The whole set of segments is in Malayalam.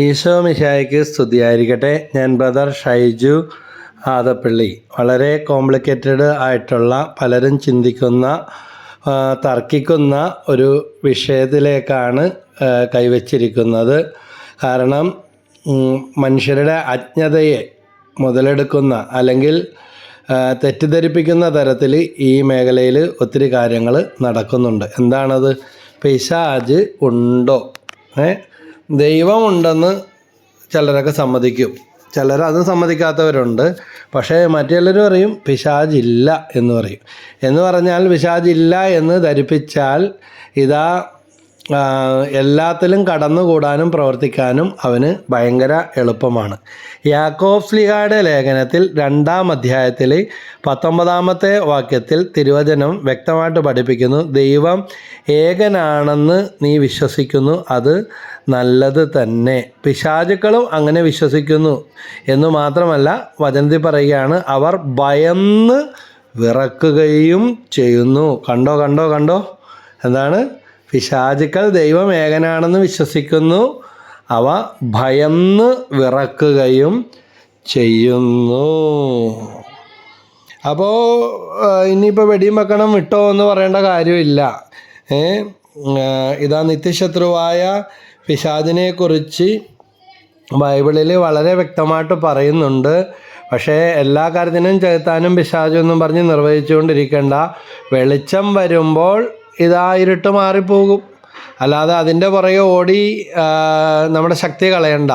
ഈശോ മിശായിക്ക് സ്തുതിയായിരിക്കട്ടെ. ഞാൻ ബ്രദർ ഷൈജു ആദപ്പള്ളി. വളരെ കോംപ്ലിക്കേറ്റഡ് ആയിട്ടുള്ള പലരും ചിന്തിക്കുന്ന തർക്കിക്കുന്ന ഒരു വിഷയത്തിലേക്കാണ് കൈവച്ചിരിക്കുന്നത്. കാരണം മനുഷ്യരുടെ അജ്ഞതയെ മുതലെടുക്കുന്ന അല്ലെങ്കിൽ തെറ്റിദ്ധരിപ്പിക്കുന്ന തരത്തിൽ ഈ മേഖലയിൽ ഒത്തിരി കാര്യങ്ങൾ നടക്കുന്നുണ്ട്. എന്താണത്? പിശാജ് ഉണ്ടോ? ദൈവമുണ്ടെന്ന് ചിലരൊക്കെ സമ്മതിക്കും. ചിലർ അത് സമ്മതിക്കാത്തവരുണ്ട്. പക്ഷേ മറ്റുള്ളവർ പറയും പിശാജില്ല എന്ന് പറയും. എന്ന് പറഞ്ഞാൽ പിശാജില്ല എന്ന് ധരിപ്പിച്ചാൽ ഇതാ എല്ലാത്തിലും കടന്നുകൂടാനും പ്രവർത്തിക്കാനും അവന് ഭയങ്കര എളുപ്പമാണ്. യാക്കോബ് സ്ലിഹായുടെ ലേഖനത്തിൽ രണ്ടാം അധ്യായത്തിൽ പത്തൊമ്പതാമത്തെ വാക്യത്തിൽ തിരുവചനം വ്യക്തമായിട്ട് പഠിപ്പിക്കുന്നു ദൈവം ഏകനാണെന്ന് നീ വിശ്വസിക്കുന്നു അത് നല്ലത് തന്നെ. പിശാചുക്കളും അങ്ങനെ വിശ്വസിക്കുന്നു എന്ന് മാത്രമല്ല വചനത്തിൽ പറയുകയാണ് അവർ ഭയന്ന് വിറക്കുകയും ചെയ്യുന്നു. കണ്ടോ കണ്ടോ കണ്ടോ? എന്താണ്? പിശാചുക്കൾ ദൈവം ഏകനാണെന്ന് വിശ്വസിക്കുന്നു. അവ ഭയന്ന് വിറക്കുകയും ചെയ്യുന്നു. അപ്പോൾ ഇനിയിപ്പോൾ വെടിയും വെക്കണം വിട്ടോ എന്ന് പറയേണ്ട കാര്യമില്ല. ഏ ഇതാ നിത്യശത്രുവായ പിശാദിനെക്കുറിച്ച് ബൈബിളിൽ വളരെ വ്യക്തമായിട്ട് പറയുന്നുണ്ട്. പക്ഷേ എല്ലാ കാര്യത്തിനും ചെലുത്താനും പിശാചൊന്നും പറഞ്ഞ് നിർവഹിച്ചുകൊണ്ടിരിക്കേണ്ട. വെളിച്ചം വരുമ്പോൾ ഇതാ ഇരുട്ട് മാറിപ്പോകും. അല്ലാതെ അതിന്റെ പുറകെ ഓടി നമ്മുടെ ശക്തി കളയണ്ട.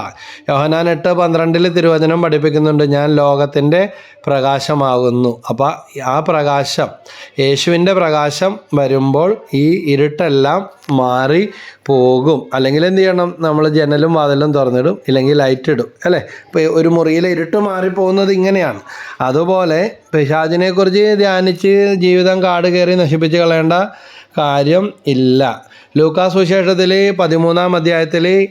യോഹനാൻ എട്ട് പന്ത്രണ്ടിൽ തിരുവചനം പഠിപ്പിക്കുന്നുണ്ട് ഞാൻ ലോകത്തിന്റെ പ്രകാശമാകുന്നു. അപ്പോൾ ആ പ്രകാശം യേശുവിന്റെ പ്രകാശം വരുമ്പോൾ ഈ ഇരുട്ടെല്ലാം മാറി പോകും. അല്ലെങ്കിൽ എന്ത് ചെയ്യണം? നമ്മൾ ജനലും വാതിലും തുറന്നിടും ഇല്ലെങ്കിൽ ലൈറ്റ് ഇടും അല്ലേ? ഇപ്പോൾ ഒരു മുറിയിലെ ഇരുട്ട് മാറിപ്പോകുന്നത് ഇങ്ങനെയാണ്. അതുപോലെ പിശാചിനെക്കുറിച്ച് ധ്യാനിച്ച് ജീവിതം കാട് കയറി നശിപ്പിച്ച് കളയേണ്ട കാര്യം ഇല്ല. ലൂക്കാ സുശേഷത്തിൽ പതിമൂന്നാം അധ്യായത്തിൽ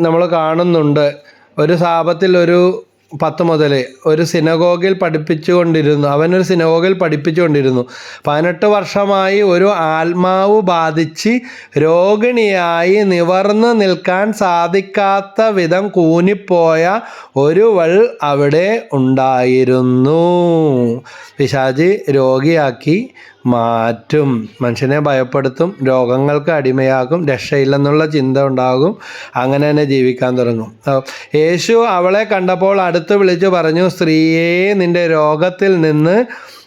നമ്മൾ കാണുന്നുണ്ട്. ഒരു സാപത്തിൽ ഒരു പത്ത് മുതൽ ഒരു സിനഗോഗിൽ പഠിപ്പിച്ചുകൊണ്ടിരുന്നു. അവനൊരു സിനഗോഗിൽ പഠിപ്പിച്ചുകൊണ്ടിരുന്നു. പതിനെട്ട് വർഷമായി ഒരു ആത്മാവ് ബാധിച്ച് രോഗിണിയായി നിവർന്ന് നിൽക്കാൻ സാധിക്കാത്ത വിധം കൂനിപ്പോയ ഒരുവൾ അവിടെ ഉണ്ടായിരുന്നു. പിശാജി രോഗിയാക്കി മാറ്റും. മനുഷ്യനെ ഭയപ്പെടുത്തും രോഗങ്ങൾക്ക് അടിമയാകും രക്ഷയില്ലെന്നുള്ള ചിന്ത ഉണ്ടാകും അങ്ങനെ തന്നെ ജീവിക്കാൻ തുടങ്ങും. യേശു അവളെ കണ്ടപ്പോൾ അടുത്ത് വിളിച്ചു പറഞ്ഞു സ്ത്രീയെ നിന്റെ രോഗത്തിൽ നിന്ന്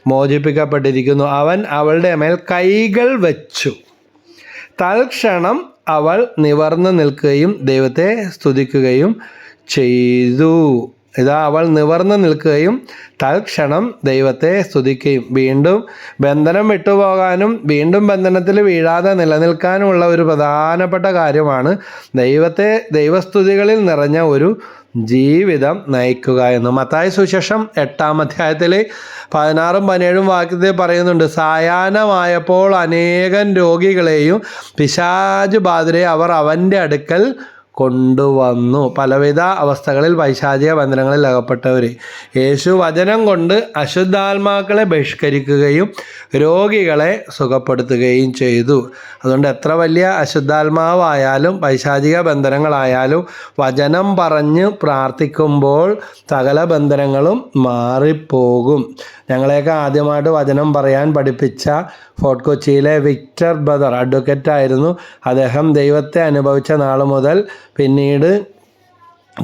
മോചിപ്പിക്കപ്പെട്ടിരിക്കുന്നു. അവൻ അവളുടെ മേൽ കൈകൾ വച്ചു. തൽക്ഷണം അവൾ നിവർന്നു നിൽക്കുകയും ദൈവത്തെ സ്തുതിക്കുകയും ചെയ്തു. ഇതാ അവൾ നിവർന്നു നിൽക്കുകയും തൽക്ഷണം ദൈവത്തെ സ്തുതിക്കുകയും. വീണ്ടും ബന്ധനം വിട്ടുപോകാനും വീണ്ടും ബന്ധനത്തിൽ വീഴാതെ നിലനിൽക്കാനുമുള്ള ഒരു പ്രധാനപ്പെട്ട കാര്യമാണ് ദൈവത്തെ ദൈവസ്തുതികളിൽ നിറഞ്ഞ ഒരു ജീവിതം നയിക്കുക എന്ന്. മത്തായ സുശേഷം എട്ടാം അധ്യായത്തിൽ പതിനാറും പതിനേഴും വാക്യത്തിൽ പറയുന്നുണ്ട് സായാഹ്നമായപ്പോൾ അനേകം രോഗികളെയും പിശാജ് ബാധിരെ അവർ അവന്റെ അടുക്കൽ കൊണ്ടുവന്നു. പലവിധ അവസ്ഥകളിൽ പൈശാചിക ബന്ധനങ്ങളിൽ അകപ്പെട്ടവർ യേശു വചനം കൊണ്ട് അശുദ്ധാത്മാക്കളെ ബഹിഷ്കരിക്കുകയും രോഗികളെ സുഖപ്പെടുത്തുകയും ചെയ്തു. അതുകൊണ്ട് എത്ര വലിയ അശുദ്ധാത്മാവായാലും പൈശാചിക ബന്ധനങ്ങളായാലും വചനം പറഞ്ഞ് പ്രാർത്ഥിക്കുമ്പോൾ സകല ബന്ധനങ്ങളും മാറിപ്പോകും. ഞങ്ങളെയൊക്കെ ആദ്യമായിട്ട് വചനം പറയാൻ പഠിപ്പിച്ച ഫോർട്ട് കൊച്ചിയിലെ വിക്ടർ ബ്രദർ അഡ്വക്കേറ്റ് ആയിരുന്നു. അദ്ദേഹം ദൈവത്തെ അനുഭവിച്ച നാൾ മുതൽ പിന്നീട്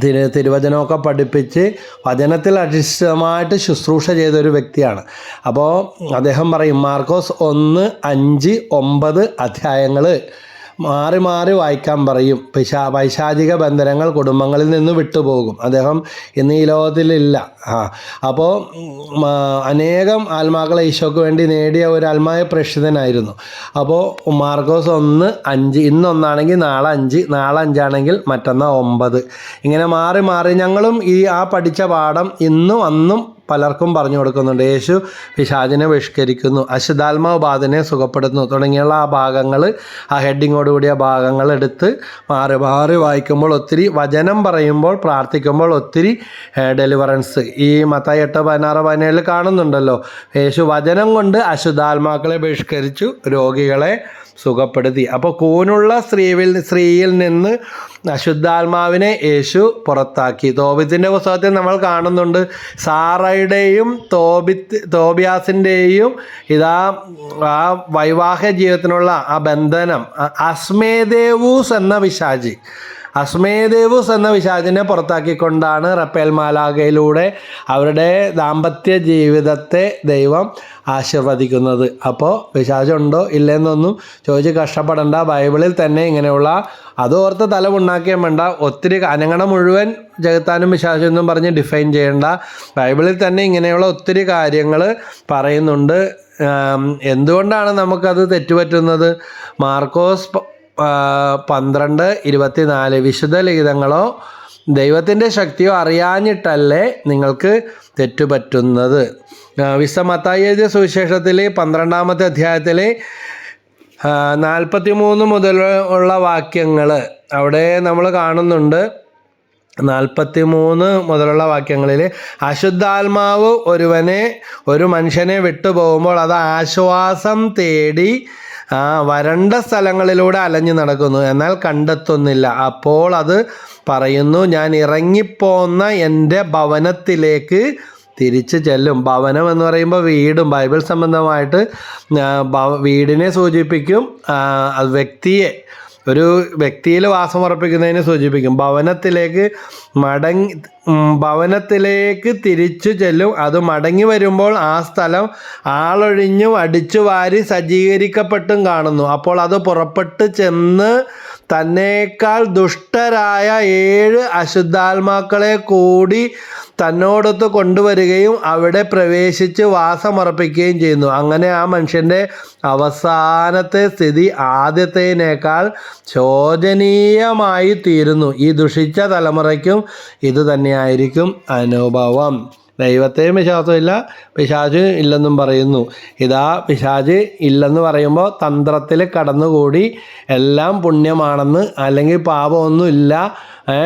തിരു തിരുവചനമൊക്കെ പഠിപ്പിച്ച് വചനത്തിൽ അധിഷ്ഠിതമായിട്ട് ശുശ്രൂഷ ചെയ്ത ഒരു വ്യക്തിയാണ്. അപ്പോൾ അദ്ദേഹം പറയും മാർക്കോസ് ഒന്ന് അഞ്ച് ഒമ്പത് അധ്യായങ്ങൾ മാറി മാറി വായിക്കാൻ പറയും. പിശാ പൈശാചിക ബന്ധനങ്ങൾ കുടുംബങ്ങളിൽ നിന്ന് വിട്ടുപോകും. അദ്ദേഹം ഇന്ന് ഈ ലോകത്തിലില്ല ആ അപ്പോൾ അനേകം ആത്മാക്കളെ ഈശോക്ക് വേണ്ടി നേടിയ ഒരു ആത്മായ പ്രേക്ഷിതനായിരുന്നു. അപ്പോൾ മാർക്കോസ് ഒന്ന് അഞ്ച് ഇന്നൊന്നാണെങ്കിൽ നാളെ അഞ്ച് നാളെ അഞ്ചാണെങ്കിൽ മറ്റന്നാൾ ഒമ്പത്. ഇങ്ങനെ മാറി മാറി ഞങ്ങളും ഈ ആ പഠിച്ച പാഠം ഇന്നും അന്നും പലർക്കും പറഞ്ഞു കൊടുക്കുന്നുണ്ട്. യേശു പിശാചിനെ ബഹിഷ്കരിക്കുന്നു അശുദ്ധാത്മാബാധനെ സുഖപ്പെടുത്തുന്നു തുടങ്ങിയുള്ള ആ ഭാഗങ്ങൾ ആ ഹെഡിങ്ങോടുകൂടിയ ഭാഗങ്ങൾ എടുത്ത് മാറി മാറി വായിക്കുമ്പോൾ ഒത്തിരി വചനം പറയുമ്പോൾ പ്രാർത്ഥിക്കുമ്പോൾ ഒത്തിരി ഡെലിവറൻസ് ഈ മത്തായി എട്ട് പതിനാറ് പതിനേഴിൽ കാണുന്നുണ്ടല്ലോ. യേശു വചനം കൊണ്ട് അശുദ്ധാത്മാക്കളെ ബഹിഷ്കരിച്ചു രോഗികളെ സുഖപ്പെടുത്തി. അപ്പോൾ കൂനുള്ള സ്ത്രീവിൽ സ്ത്രീയിൽ നിന്ന് അശുദ്ധാത്മാവിനെ യേശു പുറത്താക്കി. തോബിത്തിന്റെ പുസ്തകത്തിൽ നമ്മൾ കാണുന്നുണ്ട് സാറയുടെയും തോബിത്ത് തോബിയാസിന്റെയും ഇതാ ആ വൈവാഹിക ജീവിതത്തിനുള്ള ആ ബന്ധനം. അസ്മേദേവൂസ് എന്ന വിശാജി അസ്മേദേവൂസ് എന്ന വിശാചിനെ പുറത്താക്കിക്കൊണ്ടാണ് റപ്പേൽ മാലാകയിലൂടെ അവരുടെ ദാമ്പത്യ ജീവിതത്തെ ദൈവം ആശീർവദിക്കുന്നത്. അപ്പോൾ പിശാചുണ്ടോ ഇല്ലെന്നൊന്നും ചോദിച്ച് കഷ്ടപ്പെടേണ്ട. ബൈബിളിൽ തന്നെ ഇങ്ങനെയുള്ള അതോർത്ത് തലമുണ്ടാക്കിയ വേണ്ട. ഒത്തിരി അനങ്ങണ മുഴുവൻ ജഗത്താനും പിശാചെന്നും പറഞ്ഞ് ഡിഫൈൻ ചെയ്യേണ്ട. ബൈബിളിൽ തന്നെ ഇങ്ങനെയുള്ള ഒത്തിരി കാര്യങ്ങൾ പറയുന്നുണ്ട്. എന്തുകൊണ്ടാണ് നമുക്കത് തെറ്റുപറ്റുന്നത്? മാർക്കോസ് പന്ത്രണ്ട് ഇരുപത്തിനാല് വിശുദ്ധ ലിഖിതങ്ങളോ ദൈവത്തിന്റെ ശക്തിയോ അറിയാഞ്ഞിട്ടല്ലേ നിങ്ങൾക്ക് തെറ്റുപറ്റുന്നത്. വിശ്വമത്തായി എഴുതിയ സുവിശേഷത്തിൽ പന്ത്രണ്ടാമത്തെ അധ്യായത്തിലെ നാൽപ്പത്തി മൂന്ന് മുതൽ ഉള്ള വാക്യങ്ങൾ അവിടെ നമ്മൾ കാണുന്നുണ്ട്. നാൽപ്പത്തി മൂന്ന് മുതലുള്ള വാക്യങ്ങളിൽ അശുദ്ധാത്മാവ് ഒരുവനെ ഒരു മനുഷ്യനെ വിട്ടുപോകുമ്പോൾ അത് ആശ്വാസം തേടി വരണ്ട സ്ഥലങ്ങളിലൂടെ അലഞ്ഞു നടക്കുന്നു. എന്നാൽ കണ്ടെത്തുന്നില്ല. അപ്പോൾ അത് പറയുന്നു ഞാൻ ഇറങ്ങിപ്പോന്ന എന്റെ ഭവനത്തിലേക്ക് തിരിച്ചു ചെല്ലും. ഭവനം എന്ന് പറയുമ്പോൾ വീടും ബൈബിൾ സംബന്ധമായിട്ട് വീടിനെ സൂചിപ്പിക്കും വ്യക്തിയെ ഒരു വ്യക്തിയിൽ വാസമുറപ്പിക്കുന്നതിനെ സൂചിപ്പിക്കും. ഭവനത്തിലേക്ക് മടങ്ങി ഭവനത്തിലേക്ക് തിരിച്ചു ചെല്ലും. അത് മടങ്ങി വരുമ്പോൾ ആ സ്ഥലം ആളൊഴിഞ്ഞും അടിച്ചു വാരി സജ്ജീകരിക്കപ്പെട്ടും കാണുന്നു. അപ്പോൾ അത് പുറപ്പെട്ട് ചെന്ന് തന്നേക്കാൾ ദുഷ്ടരായ ഏഴ് അശുദ്ധാത്മാക്കളെ കൂടി തന്നോടൊത്ത് കൊണ്ടുവരികയും അവിടെ പ്രവേശിച്ച് വാസമർപ്പിക്കുകയും ചെയ്യുന്നു. അങ്ങനെ ആ മനുഷ്യന്റെ അവസാനത്തെ സ്ഥിതി ആദ്യത്തേനേക്കാൾ ശോചനീയമായി തീരുന്നു. ഈ ദുഷിച്ച തലമുറയ്ക്കും ഇത് തന്നെയായിരിക്കും അനുഭവം. ദൈവത്തെയും വിശ്വാസമില്ല പിശാച് ഇല്ലെന്നും പറയുന്നു. ഇതാ പിശാജ് ഇല്ലെന്ന് പറയുമ്പോൾ തന്ത്രത്തിൽ കടന്നുകൂടി എല്ലാം പുണ്യമാണെന്ന് അല്ലെങ്കിൽ പാപമൊന്നും ഇല്ല ഏ,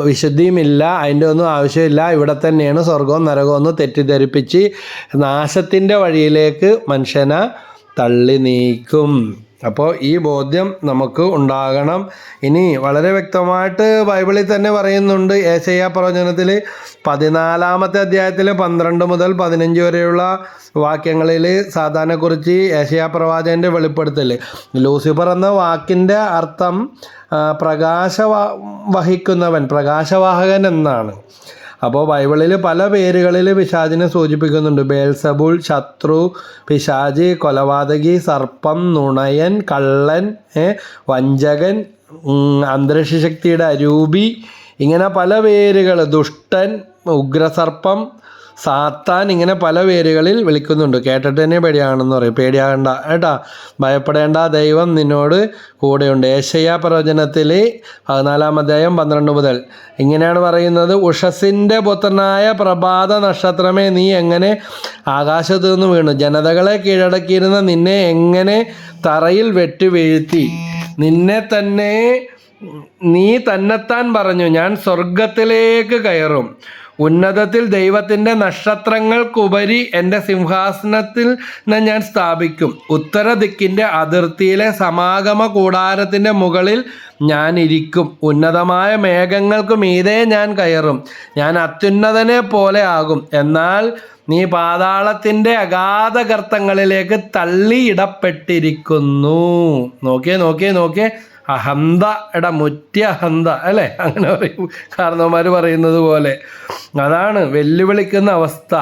വിശുദ്ധിയുമില്ല അതിന്റെ ഒന്നും ആവശ്യമില്ല ഇവിടെ തന്നെയാണ് സ്വർഗവും നരകവും ഒന്ന് തെറ്റിദ്ധരിപ്പിച്ച് നാശത്തിന്റെ വഴിയിലേക്ക് മനുഷ്യനെ തള്ളി നീക്കും. അപ്പോൾ ഈ ബോധ്യം നമുക്ക് ഉണ്ടാകണം. ഇനി വളരെ വ്യക്തമായിട്ട് ബൈബിളിൽ തന്നെ പറയുന്നുണ്ട് ഏശയ്യ പ്രവചനത്തിൽ പതിനാലാമത്തെ അധ്യായത്തിൽ പന്ത്രണ്ട് മുതൽ പതിനഞ്ച് വരെയുള്ള വാക്യങ്ങളിൽ സാധാരണക്കുറിച്ച് ഏശയ്യ പ്രവാചകന്റെ വെളിപ്പെടുത്തൽ ലൂസിഫർ എന്ന വാക്കിന്റെ അർത്ഥം പ്രകാശ വഹിക്കുന്നവൻ പ്രകാശവാഹകൻ എന്നാണ്. അപ്പോൾ ബൈബിളിൽ പല പേരുകളിൽ പിശാചിനെ സൂചിപ്പിക്കുന്നുണ്ട്. ബേൽസബുൾ ശത്രു പിശാജ് കൊലപാതകി സർപ്പം നുണയൻ കള്ളൻ വഞ്ചകൻ അന്തരീക്ഷ ശക്തിയുടെ അരൂപി. ഇങ്ങനെ പല പേരുകൾ ദുഷ്ടൻ ഉഗ്രസർപ്പം സാത്താൻ ഇങ്ങനെ പല പേരുകളിൽ വിളിക്കുന്നുണ്ട്. കേട്ടിട്ട് തന്നെ പേടിയാണെന്ന് പറയും. പേടിയാകണ്ട. കേട്ടാ ഭയപ്പെടേണ്ട ദൈവം നിന്നോട് കൂടെയുണ്ട്. ഏശയ്യ പ്രവചനത്തിൽ പതിനാലാം അധ്യായം പന്ത്രണ്ട് മുതൽ. ഇങ്ങനെയാണ് പറയുന്നത്. ഉഷസിന്റെ പുത്രനായ പ്രഭാത നക്ഷത്രമേ നീ എങ്ങനെ ആകാശത്ത് നിന്ന് വീണു? ജനതകളെ കീഴടക്കിയിരുന്ന നിന്നെ എങ്ങനെ തറയിൽ വെട്ടി വീഴ്ത്തി? നിന്നെ തന്നെ നീ തന്നെത്താൻ പറഞ്ഞു. ഞാൻ സ്വർഗത്തിലേക്ക് കയറും. ഉന്നതത്തിൽ ദൈവത്തിന്റെ നക്ഷത്രങ്ങൾക്കുപരി എന്റെ സിംഹാസനത്തിൽ ഞാൻ സ്ഥാപിക്കും. ഉത്തര ദിക്കിന്റെ അതിർത്തിയിലെ സമാഗമ കൂടാരത്തിന്റെ മുകളിൽ ഞാൻ ഇരിക്കും. ഉന്നതമായ മേഘങ്ങൾക്ക് മീതെ ഞാൻ കയറും. ഞാൻ അത്യുന്നതനെ പോലെ ആകും. എന്നാൽ നീ പാതാളത്തിന്റെ അഗാധ ഗർത്തങ്ങളിലേക്ക് തള്ളിയിടപ്പെട്ടിരിക്കുന്നു. നോക്കിയേ നോക്കിയേ നോക്കിയേ. അഹന്ത എടാ മുറ്റി അഹന്ത അല്ലേ? അങ്ങനെ പറയും. കാരണവന്മാർ പറയുന്നത് പോലെ. അതാണ് വെല്ലുവിളിക്കുന്ന അവസ്ഥ.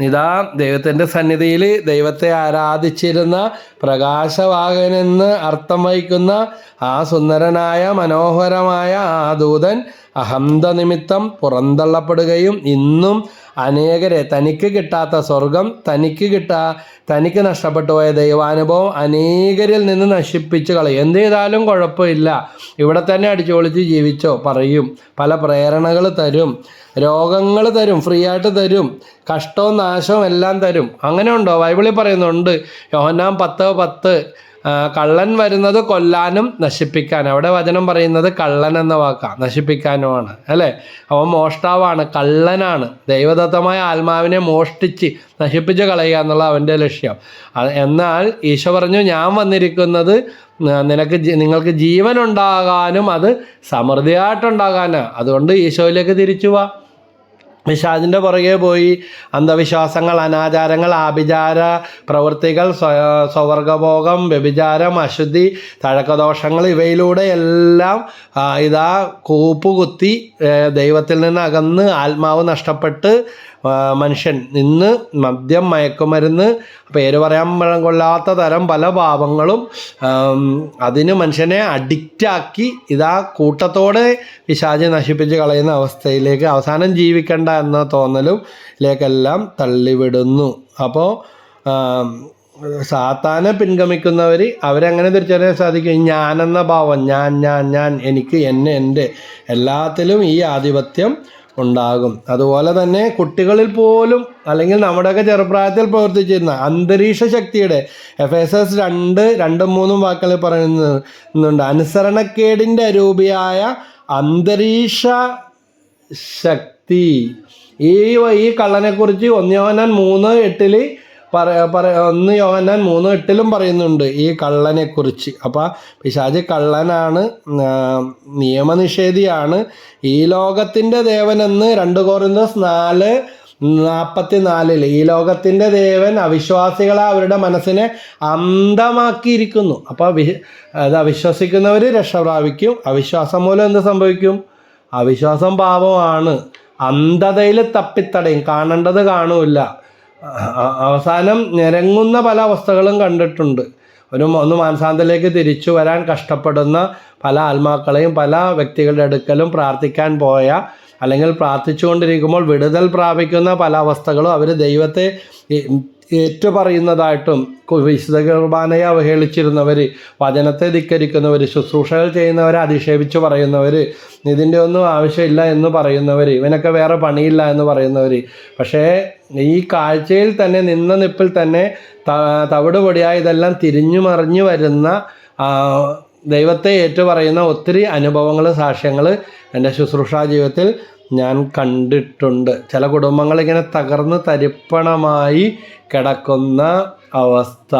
ഇതാ ദൈവത്തിന്റെ സന്നിധിയിൽ ദൈവത്തെ ആരാധിച്ചിരുന്ന പ്രകാശവാഹനെന്ന് അർത്ഥം വഹിക്കുന്ന ആ സുന്ദരനായ മനോഹരമായ ആ ദൂതൻ അഹന്ത നിമിത്തം പുറന്തള്ളപ്പെടുകയും ഇന്നും അനേകരെ തനിക്ക് കിട്ടാത്ത സ്വർഗം തനിക്ക് കിട്ടാ തനിക്ക് നഷ്ടപ്പെട്ടു പോയ ദൈവാനുഭവം അനേകരിൽ നിന്ന് നശിപ്പിച്ചു കളയും. എന്ത് ചെയ്താലും കുഴപ്പമില്ല. ഇവിടെ തന്നെ അടിച്ചുപൊളിച്ച് ജീവിച്ചോ പറയും. പല പ്രേരണകൾ തരും. രോഗങ്ങൾ തരും ഫ്രീ ആയിട്ട് തരും കഷ്ടവും നാശവും എല്ലാം തരും. അങ്ങനെ ഉണ്ടോ? ബൈബിളിൽ പറയുന്നുണ്ട് യോഹന്നാം പത്ത് പത്ത് കള്ളൻ വരുന്നത് കൊല്ലാനും നശിപ്പിക്കാനും. അവിടെ വചനം പറയുന്നത് കള്ളൻ എന്ന വാക്കാണ് നശിപ്പിക്കാനുമാണ് അല്ലേ? അവൻ മോഷ്ടാവാണ് കള്ളനാണ്. ദൈവദത്തമായ ആത്മാവിനെ മോഷ്ടിച്ച് നശിപ്പിച്ച് കളയുക എന്നുള്ള അവന്റെ ലക്ഷ്യം. എന്നാൽ ഈശോ പറഞ്ഞു ഞാൻ വന്നിരിക്കുന്നത് നിനക്ക് നിങ്ങൾക്ക് ജീവനുണ്ടാകാനും അത് സമൃദ്ധിയായിട്ടുണ്ടാകാനാണ് അതുകൊണ്ട് ഈശോയിലേക്ക് തിരിച്ചു വാ അതിന്റെ പുറകെ പോയി അന്ധവിശ്വാസങ്ങൾ അനാചാരങ്ങൾ ആഭിചാര പ്രവൃത്തികൾ സ്വ- സ്വവർഗഭോഗം വ്യഭിചാരം അശുദ്ധി തഴക്കദോഷങ്ങൾ ഇവയിലൂടെ എല്ലാം ഇതാ കൂപ്പുകുത്തി ദൈവത്തിൽ നിന്ന് അകന്ന് ആത്മാവ് നഷ്ടപ്പെട്ട് മനുഷ്യൻ ഇന്ന് മദ്യം മയക്കുമരുന്ന് പേര് പറയാൻ കൊള്ളാത്ത തരം പല പാപങ്ങളും അതിന് മനുഷ്യനെ അഡിക്റ്റാക്കി ഇതാ കൂട്ടത്തോടെ പിശാചി നശിപ്പിച്ച് കളയുന്ന അവസ്ഥയിലേക്ക് അവസാനം ജീവിക്കണ്ട എന്ന തോന്നലുമിലേക്കെല്ലാം തള്ളിവിടുന്നു. അപ്പോൾ സാത്താനെ പിൻഗമിക്കുന്നവർ അവരെങ്ങനെ തിരിച്ചറിയാൻ സാധിക്കും? ഞാനെന്ന ഭാവം ഞാൻ ഞാൻ ഞാൻ എനിക്ക് എന്നെ എന്റെ എല്ലാത്തിലും ഈ ആധിപത്യം ഉണ്ടാകും. അതുപോലെ തന്നെ കുട്ടികളിൽ പോലും അല്ലെങ്കിൽ നമ്മുടെയൊക്കെ ചെറുപ്രായത്തിൽ പ്രവർത്തിച്ചിരുന്ന അന്തരീക്ഷ ശക്തിയുടെ എഫ് എസ് എസ് രണ്ട് രണ്ടും മൂന്നും വാക്കുകളിൽ പറയുന്നുണ്ട്. അനുസരണക്കേടിന്റെ രൂപിയായ അന്തരീക്ഷ ശക്തി. ഈ ഈ കള്ളനെക്കുറിച്ച് ഒന്ന് യോഹന്നാൻ മൂന്ന് എട്ടിൽ പറ പറ ഒന്ന് യോഹന്നാൻ മൂന്ന് എട്ടിലും പറയുന്നുണ്ട് ഈ കള്ളനെക്കുറിച്ച്. അപ്പോൾ പിശാജ് കള്ളനാണ് നിയമനിഷേധിയാണ്. ഈ ലോകത്തിന്റെ ദേവനെന്ന് രണ്ട് കോറിന്തോസ് നാല് നാൽപ്പത്തിനാലിൽ ഈ ലോകത്തിന്റെ ദേവൻ അവിശ്വാസികളെ അവരുടെ മനസ്സിനെ അന്ധമാക്കിയിരിക്കുന്നു. അപ്പോൾ വി അത് അവിശ്വസിക്കുന്നവർ രക്ഷ പ്രാപിക്കും അവിശ്വാസം മൂലം എന്ത് സംഭവിക്കും? അവിശ്വാസം പാപമാണ്. അന്ധതയിൽ തപ്പിത്തടയും. കാണേണ്ടത് കാണൂല അവസാനം നിരങ്ങുന്ന പല അവസ്ഥകളും കണ്ടിട്ടുണ്ട്. ഒരു ഒന്ന് മാനസാന്തലേക്ക് തിരിച്ചു വരാൻ കഷ്ടപ്പെടുന്ന പല ആത്മാക്കളെയും പല വ്യക്തികളുടെ അടുക്കലും പ്രാർത്ഥിക്കാൻ പോയ അല്ലെങ്കിൽ പ്രാർത്ഥിച്ചുകൊണ്ടിരിക്കുമ്പോൾ വിടുതൽ പ്രാപിക്കുന്ന പല അവസ്ഥകളും അവർ ദൈവത്തെ ഏ- ഏറ്റുപറയുന്നതായിട്ടും കു- വിശുദ്ധ കുർബാനയെ അവഹേളിച്ചിരുന്നവർ വചനത്തെ ധിക്കരിക്കുന്നവർ ശുശ്രൂഷകൾ ചെയ്യുന്നവരെ അധിക്ഷേപിച്ച് പറയുന്നവർ ഇതിന്റെ ഒന്നും ആവശ്യമില്ല എന്ന് പറയുന്നവർ ഇവനൊക്കെ വേറെ പണിയില്ല എന്ന് പറയുന്നവർ പക്ഷേ ഈ കാഴ്ചയിൽ തന്നെ നിന്ന നിപ്പിൽ തന്നെ തവിട് പൊടിയായി ഇതെല്ലാം തിരിഞ്ഞു മറിഞ്ഞു വരുന്ന ദൈവത്തെ ഏറ്റുപറയുന്ന ഒത്തിരി അനുഭവങ്ങൾ സാക്ഷ്യങ്ങൾ എന്റെ ശുശ്രൂഷാ ജീവിതത്തിൽ ഞാൻ കണ്ടിട്ടുണ്ട്. ചില കുടുംബങ്ങൾ ഇങ്ങനെ തകർന്ന് തരിപ്പണമായി കിടക്കുന്ന അവസ്ഥ.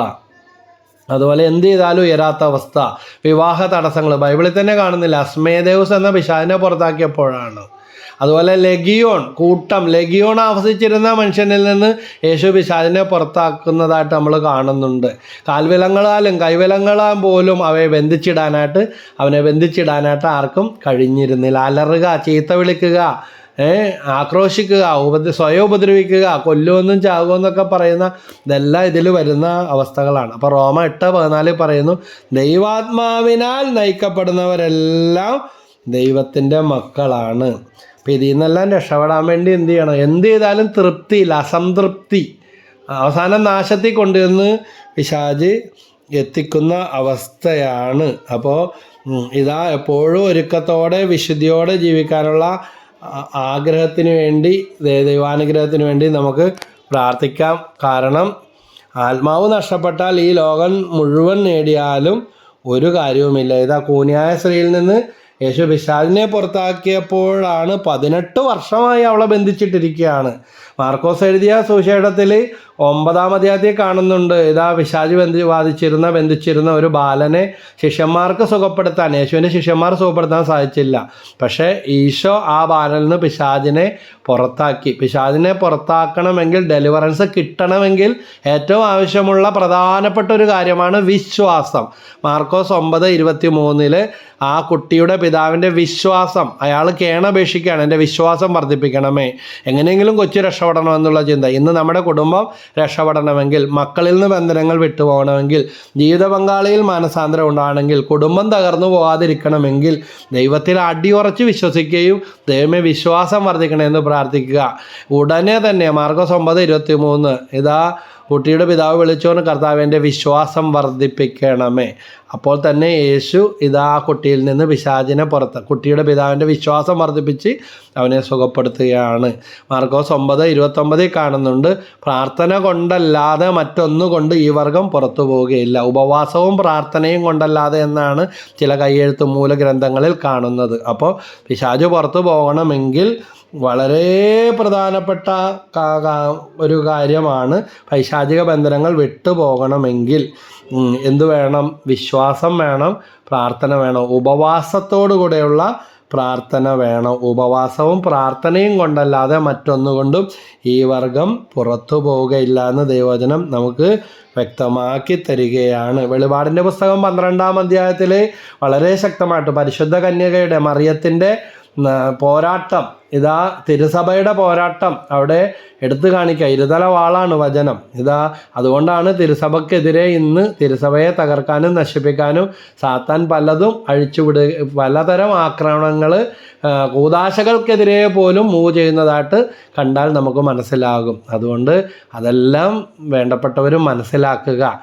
അതുപോലെ എന്ത് ചെയ്താലും ഉയരാത്ത അവസ്ഥ. വിവാഹ തടസ്സങ്ങൾ. ബൈബിളിൽ തന്നെ കാണുന്നില്ല അസ്മേദേവസ് എന്ന പിശാദിനെ പുറത്താക്കിയപ്പോഴാണ്. അതുപോലെ ലഗിയോൺ കൂട്ടം. ലഗിയോൺ ആവസിച്ചിരുന്ന മനുഷ്യനിൽ നിന്ന് യേശു പിശാചിനെ പുറത്താക്കുന്നതായിട്ട് നമ്മൾ കാണുന്നുണ്ട്. കാൽവിലങ്ങളാലും കൈവിലങ്ങളാൽ പോലും അവയെ ബന്ധിച്ചിടാനായിട്ട് അവനെ ബന്ധിച്ചിടാനായിട്ട് ആർക്കും കഴിഞ്ഞിരുന്നില്ല. അലറുക ചീത്ത വിളിക്കുക ആക്രോശിക്കുക ഉപദ്ര സ്വയം ഉപദ്രവിക്കുക കൊല്ലുമെന്നും ചാകുമെന്നൊക്കെ പറയുന്ന ഇതെല്ലാം ഇതിൽ വരുന്ന അവസ്ഥകളാണ്. അപ്പോൾ റോമ എട്ട് പതിനാലിൽ പറയുന്നു ദൈവാത്മാവിനാൽ നയിക്കപ്പെടുന്നവരെല്ലാം ദൈവത്തിന്റെ മക്കളാണ്. അപ്പം ഇതിൽ നിന്നെല്ലാം രക്ഷപ്പെടാൻ വേണ്ടി എന്ത് ചെയ്യണം? എന്ത് ചെയ്താലും തൃപ്തിയില്ല അസംതൃപ്തി. അവസാനം നാശത്തിൽ കൊണ്ടുവന്ന് പിശാജ് എത്തിക്കുന്ന അവസ്ഥയാണ്. അപ്പോൾ ഇതാ എപ്പോഴും ഒരുക്കത്തോടെ വിശുദ്ധിയോടെ ജീവിക്കാനുള്ള ആഗ്രഹത്തിന് വേണ്ടി ദൈവാനുഗ്രഹത്തിന് വേണ്ടി നമുക്ക് പ്രാർത്ഥിക്കാം. കാരണം ആത്മാവ് നഷ്ടപ്പെട്ടാൽ ഈ ലോകം മുഴുവൻ നേടിയാലും ഒരു കാര്യവുമില്ല. ഇതാ കൂനിയായ സ്ത്രീയിൽ നിന്ന് യേശു പിശാജിനെ പുറത്താക്കിയപ്പോഴാണ് പതിനെട്ട് വർഷമായി അവളെ ബന്ധിച്ചിട്ടിരിക്കുകയാണ്. മാർക്കോസ് എഴുതിയ സുവിശേഷത്തിൽ ഒമ്പതാം അധ്യായത്തിൽ കാണുന്നുണ്ട് ഇതാ പിശാജ് ബന്ധി ബാധിച്ചിരുന്ന ബന്ധിച്ചിരുന്ന ഒരു ബാലനെ ശിഷ്യന്മാർക്ക് സുഖപ്പെടുത്താൻ യേശുവിന്റെ ശിഷ്യന്മാർ സുഖപ്പെടുത്താൻ സാധിച്ചില്ല. പക്ഷേ ഈശോ ആ ബാലനിൽ നിന്ന് പിശാജിനെ പുറത്താക്കി. പിശാജിനെ പുറത്താക്കണമെങ്കിൽ ഡെലിവറൻസ് കിട്ടണമെങ്കിൽ ഏറ്റവും ആവശ്യമുള്ള പ്രധാനപ്പെട്ട ഒരു കാര്യമാണ് വിശ്വാസം. മാർക്കോസ് ഒമ്പത് ഇരുപത്തി മൂന്നിൽ ആ കുട്ടിയുടെ പിതാവിന്റെ വിശ്വാസം അയാൾ കേണപേക്ഷിക്കുകയാണ് എന്റെ വിശ്വാസം വർദ്ധിപ്പിക്കണമേ. എങ്ങനെയെങ്കിലും കൊച്ചു രക്ഷപ്പെടണമെന്നുള്ള ചിന്ത. ഇന്ന് നമ്മുടെ കുടുംബം രക്ഷപ്പെടണമെങ്കിൽ മക്കളിൽ നിന്ന് ബന്ധനങ്ങൾ വിട്ടുപോകണമെങ്കിൽ ജീവിത പങ്കാളിയിൽ മാനസാന്തരം ഉണ്ടാകണമെങ്കിൽ കുടുംബം തകർന്നു പോകാതിരിക്കണമെങ്കിൽ ദൈവത്തിൽ അടിയുറച്ച് വിശ്വസിക്കുകയും ദൈവമേ വിശ്വാസം വർദ്ധിക്കണമെന്ന് പ്രാർത്ഥിക്കുക. ഉടനെ തന്നെ മാർക്കോസ് ഒമ്പത് ഇരുപത്തി മൂന്ന് ഇതാ കുട്ടിയുടെ പിതാവ് വിളിച്ചുകൊണ്ട് കർത്താവിന്റെ വിശ്വാസം വർദ്ധിപ്പിക്കണമേ. അപ്പോൾ തന്നെ യേശു ഇതാ കുട്ടിയിൽ നിന്ന് പിശാചിനെ പുറത്ത് കുട്ടിയുടെ പിതാവിന്റെ വിശ്വാസം വർദ്ധിപ്പിച്ച് അവനെ സുഖപ്പെടുത്തുകയാണ്. മാർക്കോസ് ഒമ്പത് ഇരുപത്തൊമ്പതിൽ കാണുന്നുണ്ട് പ്രാർത്ഥന കൊണ്ടല്ലാതെ മറ്റൊന്നുകൊണ്ട് ഈ വർഗം പുറത്തു പോവുകയില്ല. ഉപവാസവും പ്രാർത്ഥനയും കൊണ്ടല്ലാതെ എന്നാണ് ചില കയ്യെഴുത്ത് മൂലഗ്രന്ഥങ്ങളിൽ കാണുന്നത്. അപ്പോൾ പിശാജ് പുറത്തു പോകണമെങ്കിൽ വളരെ പ്രധാനപ്പെട്ട ഒരു കാര്യമാണ് പൈശാചിക ബന്ധനങ്ങൾ വിട്ടുപോകണമെങ്കിൽ എന്തു വേണം? വിശ്വാസം വേണം പ്രാർത്ഥന വേണം. ഉപവാസത്തോടു കൂടെയുള്ള പ്രാർത്ഥന വേണം. ഉപവാസവും പ്രാർത്ഥനയും കൊണ്ടല്ലാതെ മറ്റൊന്നുകൊണ്ടും ഈ വർഗം പുറത്തു പോവുകയില്ല എന്ന് ദൈവചനം നമുക്ക് വ്യക്തമാക്കി തരികയാണ്. വെളിപാടിന്റെ പുസ്തകം പന്ത്രണ്ടാം അധ്യായത്തിൽ വളരെ ശക്തമായിട്ട് പരിശുദ്ധ കന്യകയുടെ മറിയത്തിന്റെ പോരാട്ടം ഇതാ തിരുസഭയുടെ പോരാട്ടം. അവിടെ എടുത്തു കാണിക്കുക. ഇരുതല വാളാണ് വചനം. ഇതാ അതുകൊണ്ടാണ് തിരുസഭക്കെതിരെ ഇന്ന് തിരുസഭയെ തകർക്കാനും നശിപ്പിക്കാനും സാത്താൻ പലതും അഴിച്ചുവിട പലതരം ആക്രമണങ്ങൾ കൂതാശകൾക്കെതിരെ പോലും മൂവ് ചെയ്യുന്നതായിട്ട് കണ്ടാൽ നമുക്ക് മനസ്സിലാകും. അതുകൊണ്ട് അതെല്ലാം വേണ്ടപ്പെട്ടവരും മനസ്സിലാക്കുക.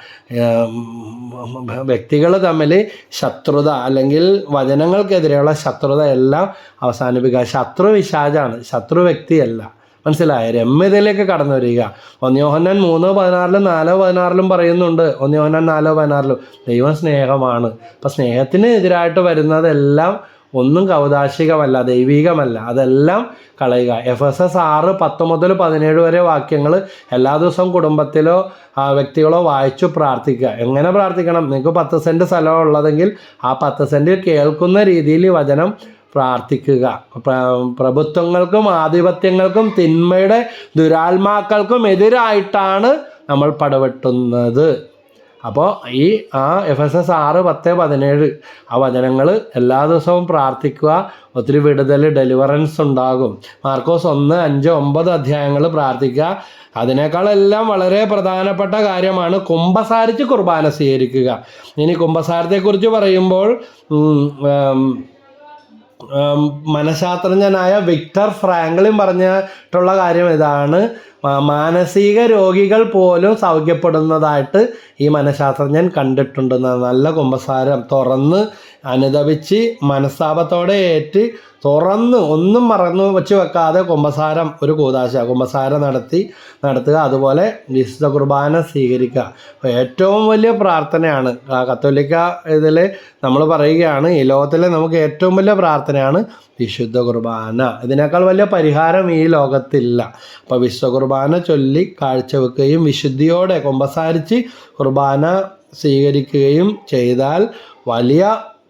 വ്യക്തികൾ തമ്മിൽ ശത്രുത അല്ലെങ്കിൽ വചനങ്ങൾക്കെതിരെയുള്ള ശത്രുത എല്ലാം അവസാനിപ്പിക്കുക. ശത്രു വിശാജാണ് ശത്രു വ്യക്തിയല്ല. മനസ്സിലായ? രമ്യതയിലേക്ക് കടന്നു വരിക. ഒന്നിയോഹന്നാൻ മൂന്നോ പതിനാറിലും നാലോ പതിനാറിലും പറയുന്നുണ്ട്. ഒന്നിയോഹന്നാൻ നാലോ പതിനാറിലും ദൈവം സ്നേഹമാണ്. അപ്പം സ്നേഹത്തിന് എതിരായിട്ട് വരുന്നതെല്ലാം ഒന്നും കൗതാശികമല്ല ദൈവികമല്ല. അതെല്ലാം കളയുക. എഫ് എസ് എസ് ആറ് പത്ത് മുതൽ പതിനേഴ് വരെ വാക്യങ്ങൾ എല്ലാ ദിവസവും കുടുംബത്തിലോ വ്യക്തികളോ വായിച്ചു പ്രാർത്ഥിക്കുക. എങ്ങനെ പ്രാർത്ഥിക്കണം? നിങ്ങൾക്ക് പത്ത് സെന്റ് സ്ഥലം ഉള്ളതെങ്കിൽ ആ പത്ത് സെന്റ് കേൾക്കുന്ന രീതിയിൽ വചനം പ്രാർത്ഥിക്കുക. പ്ര- പ്രഭുത്വങ്ങൾക്കും ആധിപത്യങ്ങൾക്കും തിന്മയുടെ ദുരാത്മാക്കൾക്കും എതിരായിട്ടാണ് നമ്മൾ പടവെട്ടുന്നത്. അപ്പോൾ ഈ ആ എഫ് എസ് എസ് ആറ് പത്ത് പതിനേഴ് ആ വചനങ്ങൾ എല്ലാ ദിവസവും പ്രാർത്ഥിക്കുക. ഒത്തിരി വിടുതൽ ഡെലിവറൻസ് ഉണ്ടാകും. മാർക്കോസ് ഒന്ന് അഞ്ച് ഒമ്പത് അധ്യായങ്ങൾ പ്രാർത്ഥിക്കുക. അതിനേക്കാളെല്ലാം വളരെ പ്രധാനപ്പെട്ട കാര്യമാണ് കുംഭസാരിച്ച് കുർബാന സ്വീകരിക്കുക. ഇനി കുംഭസാരത്തെക്കുറിച്ച് പറയുമ്പോൾ മനഃശാസ്ത്രജ്ഞനായ വിക്ടർ ഫ്രാങ്ക്ലിൻ പറഞ്ഞിട്ടുള്ള കാര്യം ഇതാണ്. മാനസിക രോഗികൾ പോലും സൗഖ്യപ്പെടുന്നതായിട്ട് ഈ മനഃശാസ്ത്രജ്ഞൻ കണ്ടിട്ടുണ്ട്. നല്ല കുമ്പസാരം തുറന്ന് അനുദപിച്ച് മനസ്താപത്തോടെ ഏറ്റ് തുറന്ന് ഒന്നും മറന്നു വെച്ച് വെക്കാതെ കുമ്പസാരം ഒരു കൂതാശ. കുമ്പസാരം നടത്തി നടത്തുക. അതുപോലെ വിശുദ്ധ കുർബാന സ്വീകരിക്കുക. അപ്പോൾ ഏറ്റവും വലിയ പ്രാർത്ഥനയാണ്. കത്തോലിക്ക ഇതിൽ നമ്മൾ പറയുകയാണ് ഈ ലോകത്തിലെ നമുക്ക് ഏറ്റവും വലിയ പ്രാർത്ഥനയാണ് വിശുദ്ധ കുർബാന. ഇതിനേക്കാൾ വലിയ പരിഹാരം ഈ ലോകത്തില്ല. അപ്പോൾ വിശുദ്ധ കുർബാന ചൊല്ലി കാഴ്ചവെക്കുകയും വിശുദ്ധിയോടെ കുമ്പസാരിച്ച് കുർബാന സ്വീകരിക്കുകയും ചെയ്താൽ വലിയ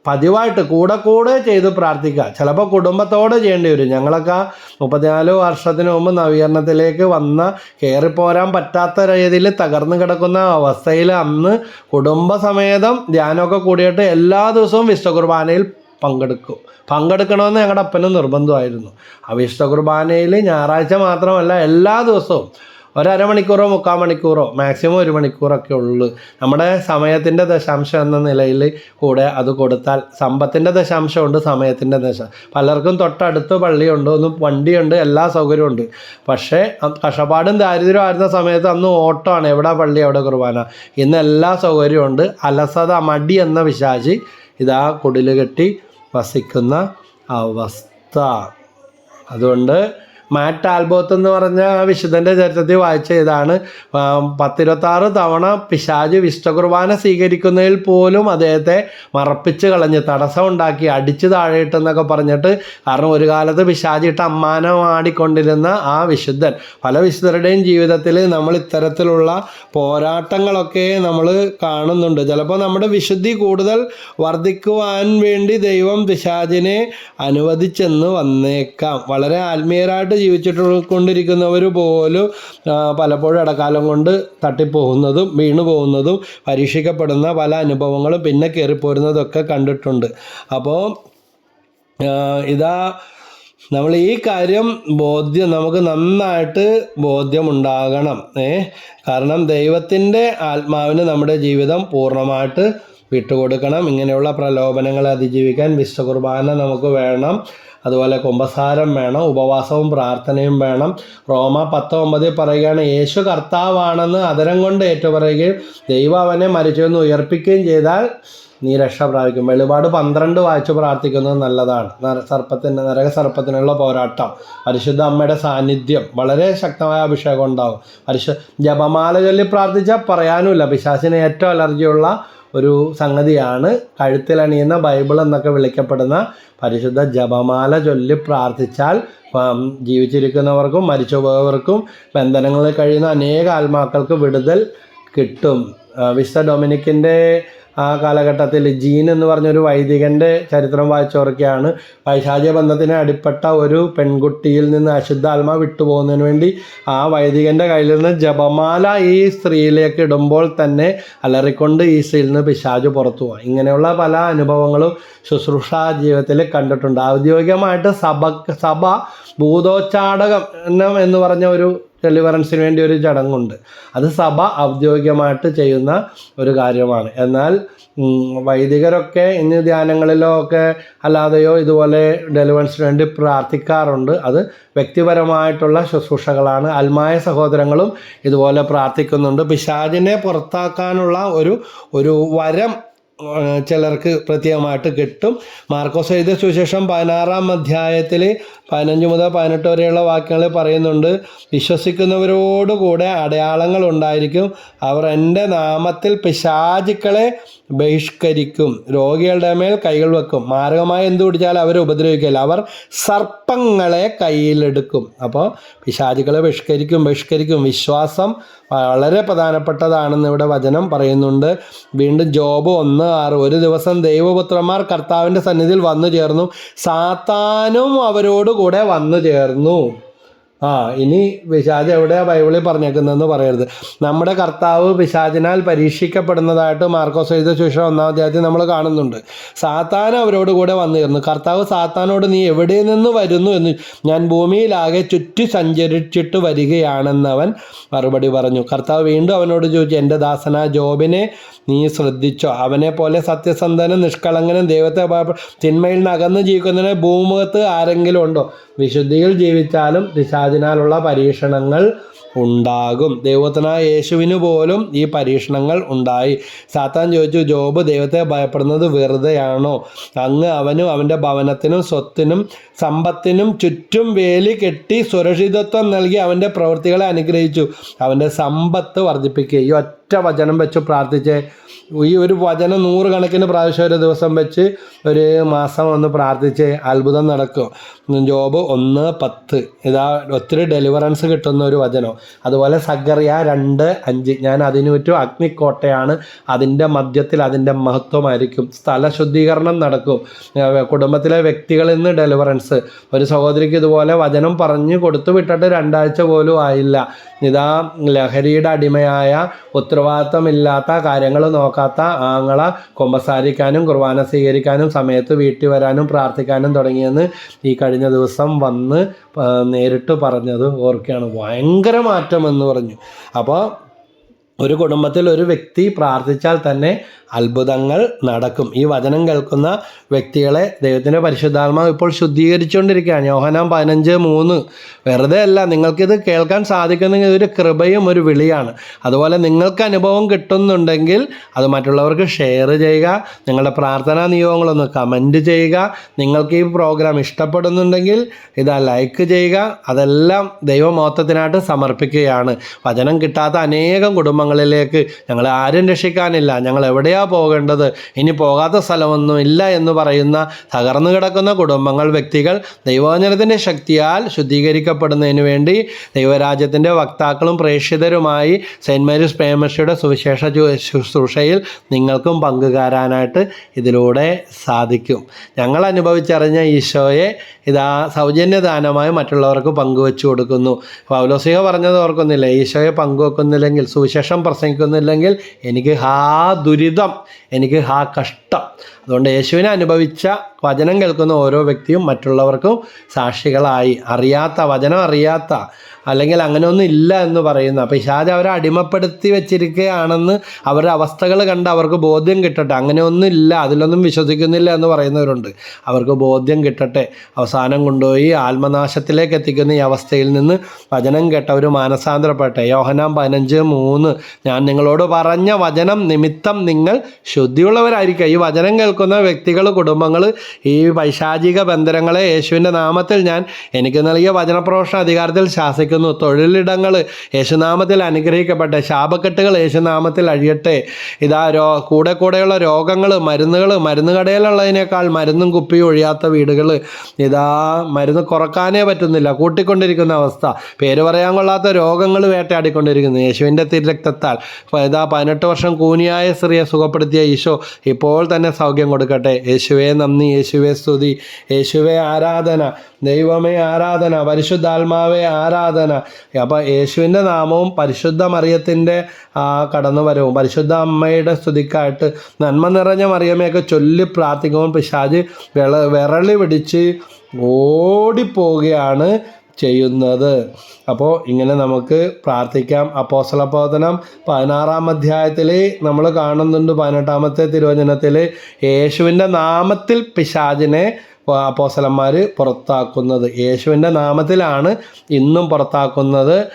പതിവായിട്ട് കൂടെ കൂടെ ചെയ്ത് പ്രാർത്ഥിക്കുക. ചിലപ്പോൾ കുടുംബത്തോടെ ചെയ്യേണ്ടി വരും. ഞങ്ങളൊക്കെ മുപ്പത്തിനാല് വർഷത്തിന് മുമ്പ് നവീകരണത്തിലേക്ക് വന്ന കയറിപ്പോരാൻ പറ്റാത്ത രീതിയിൽ തകർന്നു കിടക്കുന്ന അവസ്ഥയിൽ അന്ന് കുടുംബസമേതം ധ്യാനമൊക്കെ കൂടിയിട്ട് എല്ലാ ദിവസവും വിശ്വ കുർബാനയിൽ പങ്കെടുക്കും. പങ്കെടുക്കണമെന്ന് ഞങ്ങളുടെ അപ്പനും നിർബന്ധമായിരുന്നു. ആ വിശുദ്ധ കുർബാനയിൽ ഞായറാഴ്ച മാത്രമല്ല എല്ലാ ദിവസവും ഒരമണിക്കൂറോ മുക്കാൽ മണിക്കൂറോ മാക്സിമം ഒരു മണിക്കൂറൊക്കെ ഉള്ളൂ. നമ്മുടെ സമയത്തിന്റെ ദശാംശം എന്ന നിലയിൽ കൂടെ അത് കൊടുത്താൽ സമ്പത്തിന്റെ ദശാംശമുണ്ട് സമയത്തിന്റെ ദശ. പലർക്കും തൊട്ടടുത്ത് പള്ളിയുണ്ട് ഒന്ന് വണ്ടിയുണ്ട് എല്ലാ സൗകര്യവും ഉണ്ട്. പക്ഷേ കഷപ്പാടും ദാരിദ്ര്യവും ആയിരുന്ന സമയത്ത് അന്ന് ഓട്ടമാണ് എവിടെ പള്ളി എവിടെ കുർബാന? ഇന്ന് എല്ലാ സൗകര്യവും ഉണ്ട്. അലസത മടി എന്ന വിശാചി ഇതാ കുടിൽ കെട്ടി വസിക്കുന്ന അവസ്ഥ. അതുകൊണ്ട് മാറ്റ് ആൽബോത്ത് എന്ന് പറഞ്ഞ വിശുദ്ധന്റെ ചരിത്രത്തിൽ വായിച്ച ഇതാണ്. പത്തിരുപത്താറ് തവണ പിശാജ് വിശുദ്ധ കുർബാന സ്വീകരിക്കുന്നതിൽ പോലും അദ്ദേഹത്തെ മറപ്പിച്ച് കളഞ്ഞ് തടസ്സം ഉണ്ടാക്കി അടിച്ചു താഴെയിട്ടെന്നൊക്കെ പറഞ്ഞിട്ട് കാരണം ഒരു കാലത്ത് പിശാജിട്ട് അമ്മാനമാടിക്കൊണ്ടിരുന്ന ആ വിശുദ്ധൻ. പല വിശുദ്ധരുടെയും ജീവിതത്തിൽ നമ്മൾ ഇത്തരത്തിലുള്ള പോരാട്ടങ്ങളൊക്കെ നമ്മൾ കാണുന്നുണ്ട്. ചിലപ്പോൾ നമ്മുടെ വിശുദ്ധി കൂടുതൽ വർദ്ധിക്കുവാൻ വേണ്ടി ദൈവം പിശാജിനെ അനുവദിച്ചെന്ന് വന്നേക്കാം. വളരെ ആത്മീയരായിട്ട് ജീവിച്ചിട്ട് കൊണ്ടിരിക്കുന്നവർ പോലും പലപ്പോഴും ഇടക്കാലം കൊണ്ട് തട്ടിപ്പോകുന്നതും വീണു പോകുന്നതും പരീക്ഷിക്കപ്പെടുന്ന പല അനുഭവങ്ങളും പിന്നെ കയറിപ്പോരുന്നതൊക്കെ കണ്ടിട്ടുണ്ട്. അപ്പോൾ ഇതാ നമ്മൾ ഈ കാര്യം ബോധ്യം നമുക്ക് നന്നായിട്ട് ബോധ്യമുണ്ടാകണം. ഏ കാരണം ദൈവത്തിന്റെ ആത്മാവിന് നമ്മുടെ ജീവിതം പൂർണമായിട്ട് വിട്ടുകൊടുക്കണം. ഇങ്ങനെയുള്ള പ്രലോഭനങ്ങളെ അതിജീവിക്കാൻ വിശ്വകുർബാന നമുക്ക് വേണം. അതുപോലെ കുംഭസാരം വേണം ഉപവാസവും പ്രാർത്ഥനയും വേണം. റോമ പത്ത് ഒമ്പതിൽ പറയുകയാണ് യേശു കർത്താവാണെന്ന് അതരം കൊണ്ട് ഏറ്റുപറയുകയും ദൈവം അവനെ മരിച്ചുവെന്ന് ഉയർപ്പിക്കുകയും ചെയ്താൽ നീ രക്ഷ പ്രാപിക്കും. വെളിപാട് പന്ത്രണ്ട് വായിച്ച് പ്രാർത്ഥിക്കുന്നത് നല്ലതാണ്. സർപ്പത്തിന് നരക സർപ്പത്തിനുള്ള പോരാട്ടം പരിശുദ്ധ അമ്മയുടെ സാന്നിധ്യം വളരെ ശക്തമായ അഭിഷേകം ഉണ്ടാവും. പരിശു ജപമാല ചൊല്ലി പ്രാർത്ഥിച്ചാൽ പറയാനുമില്ല. പിശാസിന് ഏറ്റവും അലർജിയുള്ള ഒരു സംഗതിയാണ് കഴുത്തിലണിയുന്ന ബൈബിൾ എന്നൊക്കെ വിളിക്കപ്പെടുന്ന പരിശുദ്ധ ജപമാല ചൊല്ലി പ്രാർത്ഥിച്ചാൽ ജീവിച്ചിരിക്കുന്നവർക്കും മരിച്ചുപോയവർക്കും ബന്ധനങ്ങളിൽ കഴിയുന്ന അനേക ആത്മാക്കൾക്ക് വിടുതൽ കിട്ടും. വിശ്വ ഡൊമിനിക്കിന്റെ ആ കാലഘട്ടത്തിൽ ജീൻ എന്ന് പറഞ്ഞൊരു വൈദികന്റെ ചരിത്രം വായിച്ചോർക്കെയാണ് പൈശാചിക ബന്ധത്തിന് അടിപ്പെട്ട ഒരു പെൺകുട്ടിയിൽ നിന്ന് അശുദ്ധാത്മ വിട്ടുപോകുന്നതിന് വേണ്ടി ആ വൈദികന്റെ കയ്യിൽ നിന്ന് ജപമാല ഈ സ്ത്രീയിലേക്ക് ഇടുമ്പോൾ തന്നെ അലറിക്കൊണ്ട് ഈ സ്ത്രീയിൽ നിന്ന് പിശാജ് പുറത്തു പോകാം ഇങ്ങനെയുള്ള പല അനുഭവങ്ങളും ശുശ്രൂഷ ജീവിതത്തിൽ കണ്ടിട്ടുണ്ട്. ഔദ്യോഗികമായിട്ട് സഭ സഭ ഭൂതോച്ചാടകം എന്ന് പറഞ്ഞ ഒരു ഡെലിവറൻസിന് വേണ്ടി ഒരു ചടങ്ങുണ്ട്. അത് സഭ ഔദ്യോഗികമായിട്ട് ചെയ്യുന്ന ഒരു കാര്യമാണ്. എന്നാൽ വൈദികരൊക്കെ ഇന്ന് ധ്യാനങ്ങളിലോ ഒക്കെ അല്ലാതെയോ ഇതുപോലെ ഡെലിവറൻസിന് വേണ്ടി പ്രാർത്ഥിക്കാറുണ്ട്. അത് വ്യക്തിപരമായിട്ടുള്ള ശുശ്രൂഷകളാണ്. അൽമായ സഹോദരങ്ങളും ഇതുപോലെ പ്രാർത്ഥിക്കുന്നുണ്ട്. പിശാചിനെ പുറത്താക്കാനുള്ള ഒരു ഒരു വരം ചിലർക്ക് പ്രത്യേകമായിട്ട് കിട്ടും. മാർക്കോസ് എഴുതിയ സുവിശേഷം പതിനാറാം അധ്യായത്തിൽ പതിനഞ്ച് മുതൽ പതിനെട്ട് വരെയുള്ള വാക്യങ്ങൾ പറയുന്നുണ്ട് വിശ്വസിക്കുന്നവരോടുകൂടെ അടയാളങ്ങൾ ഉണ്ടായിരിക്കും. അവർ എന്റെ നാമത്തിൽ പിശാചുക്കളെ ബഹിഷ്കരിക്കും. രോഗികളുടെ മേൽ കൈകൾ വെക്കും. മാരകമായി എന്ത് പിടിച്ചാൽ അവരെ ഉപദ്രവിക്കില്ല അവർ സർപ്പങ്ങളെ കയ്യിലെടുക്കും. അപ്പോൾ പിശാചികളെ ബഹിഷ്കരിക്കും ബഹിഷ്കരിക്കും. വിശ്വാസം വളരെ പ്രധാനപ്പെട്ടതാണെന്ന് ഇവിടെ വചനം പറയുന്നുണ്ട്. വീണ്ടും ജോബ് ഒന്ന് ആറ്. ഒരു ദിവസം ദൈവപുത്രന്മാർ കർത്താവിന്റെ സന്നിധിയിൽ വന്നു ചേർന്നു. സാത്താനും അവരോടുകൂടെ വന്നു ചേർന്നു. ആ ഇനി പിശാജ് എവിടെയാ ബൈബിളിൽ പറഞ്ഞേക്കുന്നതെന്ന് പറയരുത്. നമ്മുടെ കർത്താവ് പിശാജിനാൽ പരീക്ഷിക്കപ്പെടുന്നതായിട്ട് മാർക്കോസ് എഴുത ശേഷം ഒന്നാം അധ്യായത്തിൽ നമ്മൾ കാണുന്നുണ്ട്. സാത്താൻ അവരോട് കൂടെ വന്നിരുന്നു. കർത്താവ് സാത്താനോട് നീ എവിടെ നിന്ന് വരുന്നു? എന്ന് ഞാൻ ഭൂമിയിലാകെ ചുറ്റി സഞ്ചരിച്ചിട്ട് വരികയാണെന്നവൻ മറുപടി പറഞ്ഞു. കർത്താവ് വീണ്ടും അവനോട് ചോദിച്ചു എന്റെ ദാസന ജോബിനെ നീ ശ്രദ്ധിച്ചോ? അവനെ പോലെ സത്യസന്ധനും നിഷ്കളങ്കനും ദൈവത്തെ തിന്മയിൽ നിന്ന് അകന്ന് ജീവിക്കുന്നതിന് ഭൂമുഖത്ത് ആരെങ്കിലും ഉണ്ടോ? വിശുദ്ധിയിൽ ജീവിച്ചാലും പിശാചിനാലുള്ള പരീക്ഷണങ്ങൾ ഉണ്ടാകും. ദൈവത്തിനായ യേശുവിന് പോലും ഈ പരീക്ഷണങ്ങൾ ഉണ്ടായി. സാത്താൻ ചോദിച്ചു ജോബ് ദൈവത്തെ ഭയപ്പെടുന്നത് വെറുതെയാണോ? അങ്ങ് അവനും അവന്റെ ഭവനത്തിനും സ്വത്തിനും സമ്പത്തിനും ചുറ്റും വേലി കെട്ടി സുരക്ഷിതത്വം നൽകി അവന്റെ പ്രവൃത്തികളെ അനുഗ്രഹിച്ചു. അവന്റെ സമ്പത്ത് വർദ്ധിപ്പിക്കുക ഒറ്റ വചനം വെച്ച് പ്രാർത്ഥിച്ച്. ഈ ഒരു വചനം നൂറുകണക്കിന് പ്രാവശ്യം ഒരു ദിവസം വെച്ച് ഒരു മാസം ഒന്ന് പ്രാർത്ഥിച്ച്. അത്ഭുതം നടക്കും. ജോബ് ഒന്ന് പത്ത്. ഇതാ ഒത്തിരി ഡെലിവറൻസ് കിട്ടുന്ന ഒരു വചനം. അതുപോലെ സഗറിയ രണ്ട് അഞ്ച്. ഞാൻ അതിന് ചുറ്റും അഗ്നിക്കോട്ടയാണ്. അതിന്റെ മധ്യത്തിൽ അതിന്റെ മഹത്വമായിരിക്കും. സ്ഥല ശുദ്ധീകരണം നടക്കും. കുടുംബത്തിലെ വ്യക്തികളിൽ നിന്ന് ഡെലിവറൻസ് ഒരു സഹോദരിക്ക് ഇതുപോലെ വചനം പറഞ്ഞു കൊടുത്തു വിട്ടിട്ട് രണ്ടാഴ്ച പോലും ആയില്ല. ഇതാ ലഹരിയുടെ അടിമയായ ഉത്തരവാദിത്തമില്ലാത്ത കാര്യങ്ങൾ നോക്കാത്ത ആങ്ങള കൊമ്പസാരിക്കാനും കുർബാന സ്വീകരിക്കാനും സമയത്ത് വീട്ടിൽ വരാനും പ്രാർത്ഥിക്കാനും തുടങ്ങിയെന്ന് ഈ കഴിഞ്ഞ ദിവസം വന്ന് നേരിട്ട് പറഞ്ഞത് ഓർക്കുകയാണ്. ഭയങ്കര മാറ്റം എന്ന് പറഞ്ഞു. അപ്പോൾ ഒരു കുടുംബത്തിൽ ഒരു വ്യക്തി പ്രാർത്ഥിച്ചാൽ തന്നെ അത്ഭുതങ്ങൾ നടക്കും. ഈ വചനം കേൾക്കുന്ന വ്യക്തികളെ ദൈവത്തിന്റെ പരിശുദ്ധാത്മാവ് ഇപ്പോൾ ശുദ്ധീകരിച്ചുകൊണ്ടിരിക്കുകയാണ്. യോഹനാം പതിനഞ്ച് മൂന്ന്. വെറുതെ അല്ല നിങ്ങൾക്കിത് കേൾക്കാൻ സാധിക്കുന്നെങ്കിൽ ഇതൊരു കൃപയും ഒരു വിളിയാണ്. അതുപോലെ നിങ്ങൾക്ക് അനുഭവം കിട്ടുന്നുണ്ടെങ്കിൽ അത് മറ്റുള്ളവർക്ക് ഷെയർ ചെയ്യുക നിങ്ങളുടെ പ്രാർത്ഥനാ നിയോഗങ്ങളൊന്ന് കമന്റ് ചെയ്യുക നിങ്ങൾക്ക് ഈ പ്രോഗ്രാം ഇഷ്ടപ്പെടുന്നുണ്ടെങ്കിൽ ഇത് ലൈക്ക് ചെയ്യുക അതെല്ലാം ദൈവമോത്തത്തിനായിട്ട് സമർപ്പിക്കുകയാണ്. വചനം കിട്ടാത്ത അനേകം കുടുംബങ്ങളിലേക്ക് ഞങ്ങൾ ആരും രക്ഷിക്കാനില്ല. ഞങ്ങൾ എവിടെയാ പോകേണ്ടത്. ഇനി പോകാത്ത സ്ഥലമൊന്നും ഇല്ല എന്ന് പറയുന്ന തകർന്നു കിടക്കുന്ന കുടുംബങ്ങൾ വ്യക്തികൾ ദൈവവചനത്തിന്റെ ശക്തിയാൽ ശുദ്ധീകരിക്കപ്പെടുന്നതിന് വേണ്ടി ദൈവരാജ്യത്തിന്റെ വക്താക്കളും പ്രേക്ഷിതരുമായി സെന്റ് മേരീസ് പ്രേമശിയുടെ സുവിശേഷ ശുശ്രൂഷയിൽ നിങ്ങൾക്കും പങ്കുകാരാനായിട്ട് ഇതിലൂടെ സാധിക്കും. ഞങ്ങൾ അനുഭവിച്ചറിഞ്ഞ ഈശോയെ ഇതാ സൗജന്യദാനമായി മറ്റുള്ളവർക്ക് പങ്കുവെച്ചു കൊടുക്കുന്നു. പൗലോസിക പറഞ്ഞത് ഓർക്കുന്നില്ല? ഈശോയെ പങ്കുവെക്കുന്നില്ലെങ്കിൽ സുവിശേഷം പ്രസംഗിക്കുന്നില്ലെങ്കിൽ എനിക്ക് ഹാ ദുരിതം എനിക്ക് ആ കഷ്ടം അതുകൊണ്ട് യേശുവിനെ അനുഭവിച്ച വചനം കേൾക്കുന്ന ഓരോ വ്യക്തിയും മറ്റുള്ളവർക്കും സാക്ഷികളായി. അറിയാത്ത വചനം അറിയാത്ത അല്ലെങ്കിൽ അങ്ങനെയൊന്നും ഇല്ല എന്ന് പറയുന്ന. പിശാജ് അവരെ അടിമപ്പെടുത്തി വെച്ചിരിക്കുകയാണെന്ന് അവരുടെ അവസ്ഥകൾ കണ്ട് അവർക്ക് ബോധ്യം കിട്ടട്ടെ. അങ്ങനെയൊന്നും ഇല്ല അതിലൊന്നും വിശ്വസിക്കുന്നില്ല എന്ന് പറയുന്നവരുണ്ട്. അവർക്ക് ബോധ്യം കിട്ടട്ടെ. അവസാനം കൊണ്ടുപോയി ആത്മനാശത്തിലേക്ക് എത്തിക്കുന്ന ഈ അവസ്ഥയിൽ നിന്ന് വചനം കേട്ടവർ മാനസാന്തരപ്പെട്ടെ യോഹനാം പതിനഞ്ച് മൂന്ന് ഞാൻ നിങ്ങളോട് പറഞ്ഞ വചനം നിമിത്തം നിങ്ങൾ ശുദ്ധിയുള്ളവരായിരിക്കുക. ഈ വചനം കേൾക്കുന്ന വ്യക്തികൾ കുടുംബങ്ങൾ ഈ പൈശാചിക ബന്ധനങ്ങളെ യേശുവിന്റെ നാമത്തിൽ ഞാൻ എനിക്ക് നൽകിയ വചനപ്രഭാഷണ അധികാരത്തിൽ ശാസിക്കുന്നു. തൊഴിലിടങ്ങൾ യേശുനാമത്തിൽ അനുഗ്രഹിക്കപ്പെട്ടെ. ശാപക്കെട്ടുകൾ യേശുനാമത്തിൽ അഴിയട്ടെ. ഇതാ രോ കൂടെ കൂടെയുള്ള രോഗങ്ങൾ മരുന്നുകൾ മരുന്ന് കടയിലുള്ളതിനേക്കാൾ മരുന്നും കുപ്പിയും ഒഴിയാത്ത വീടുകൾ. ഇതാ മരുന്ന് കുറക്കാനേ പറ്റുന്നില്ല. കൂട്ടിക്കൊണ്ടിരിക്കുന്ന അവസ്ഥ. പേര് പറയാൻ കൊള്ളാത്ത രോഗങ്ങൾ വേട്ടയാടിക്കൊണ്ടിരിക്കുന്നു യേശുവിന്റെ തിരക്തത്താൽ. ഇതാ പതിനെട്ട് വർഷം കൂനിയായ സ്ത്രീയെ സുഖപ്പെടുത്തിയ ഈശോ ഇപ്പോൾ തന്നെ സൗഖ്യം കൊടുക്കട്ടെ. യേശുവേ നന്ദി. യേശുവേ സ്തുതി. യേശുവേ ആരാധന. ദൈവമേ ആരാധന. പരിശുദ്ധാത്മാവേ ആരാധന. അപ്പോൾ യേശുവിന്റെ നാമവും പരിശുദ്ധ മറിയത്തിന്റെ കടന്നുവരവും. പരിശുദ്ധ അമ്മയുടെ സ്തുതിക്കായിട്ട് നന്മ നിറഞ്ഞ മറിയമ്മയൊക്കെ ചൊല്ലി പ്രാർത്ഥിക്കുമ്പോൾ പിശാജ് വിള വിരളി പിടിച്ച് ഓടിപ്പോവുകയാണ് ചെയ്യുന്നത്. അപ്പോൾ ഇങ്ങനെ നമുക്ക് പ്രാർത്ഥിക്കാം. അപ്പോസ്തലബോധനം പതിനാറാം അധ്യായത്തിൽ നമ്മൾ കാണുന്നുണ്ട്. പതിനെട്ടാമത്തെ തിരുവചനത്തിൽ യേശുവിന്റെ നാമത്തിൽ പിശാചിനെ അപ്പോസലന്മാർ പുറത്താക്കുന്നത്. യേശുവിന്റെ നാമത്തിലാണ് ഇന്നും പുറത്താക്കുന്നത്.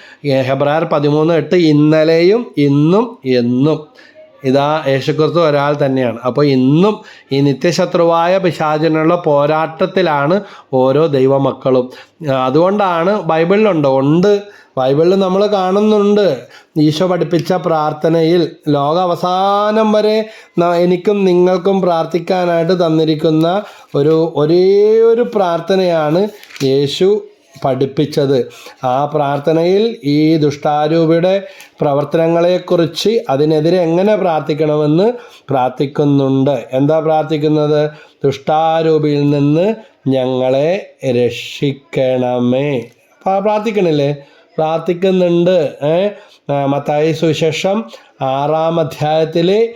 ഹെബ്രായർ പതിമൂന്ന് എട്ട് ഇന്നലെയും ഇന്നും എന്നും. ഇതാ യേശുക്രിസ്തു ഒരാൾ തന്നെയാണ്. അപ്പോൾ ഇന്നും ഈ നിത്യശത്രുവായ പിശാചിനുള്ള പോരാട്ടത്തിലാണ് ഓരോ ദൈവമക്കളും. അതുകൊണ്ടാണ് ബൈബിളിലുണ്ട് ഉണ്ട്. ബൈബിളിൽ നമ്മൾ കാണുന്നുണ്ട് ഈശോ പഠിപ്പിച്ച പ്രാർത്ഥനയിൽ ലോക അവസാനം വരെ എനിക്കും നിങ്ങൾക്കും പ്രാർത്ഥിക്കാനായിട്ട് തന്നിരിക്കുന്ന ഒരു ഒരേ ഒരു പ്രാർത്ഥനയാണ് യേശു പഠിപ്പിച്ചത്. ആ പ്രാർത്ഥനയിൽ ഈ ദുഷ്ടാരൂപിയുടെ പ്രവർത്തനങ്ങളെക്കുറിച്ച് അതിനെതിരെ എങ്ങനെ പ്രാർത്ഥിക്കണമെന്ന് പ്രാർത്ഥിക്കുന്നുണ്ട്. എന്താ പ്രാർത്ഥിക്കുന്നത്? ദുഷ്ടാരൂപിയിൽ നിന്ന് ഞങ്ങളെ രക്ഷിക്കണമേ. പ്രാ- പ്രാർത്ഥിക്കണില്ലേ? പ്രാർത്ഥിക്കുന്നുണ്ട്. മത്തായി സുശേഷം ആറാം അധ്യായത്തിൽ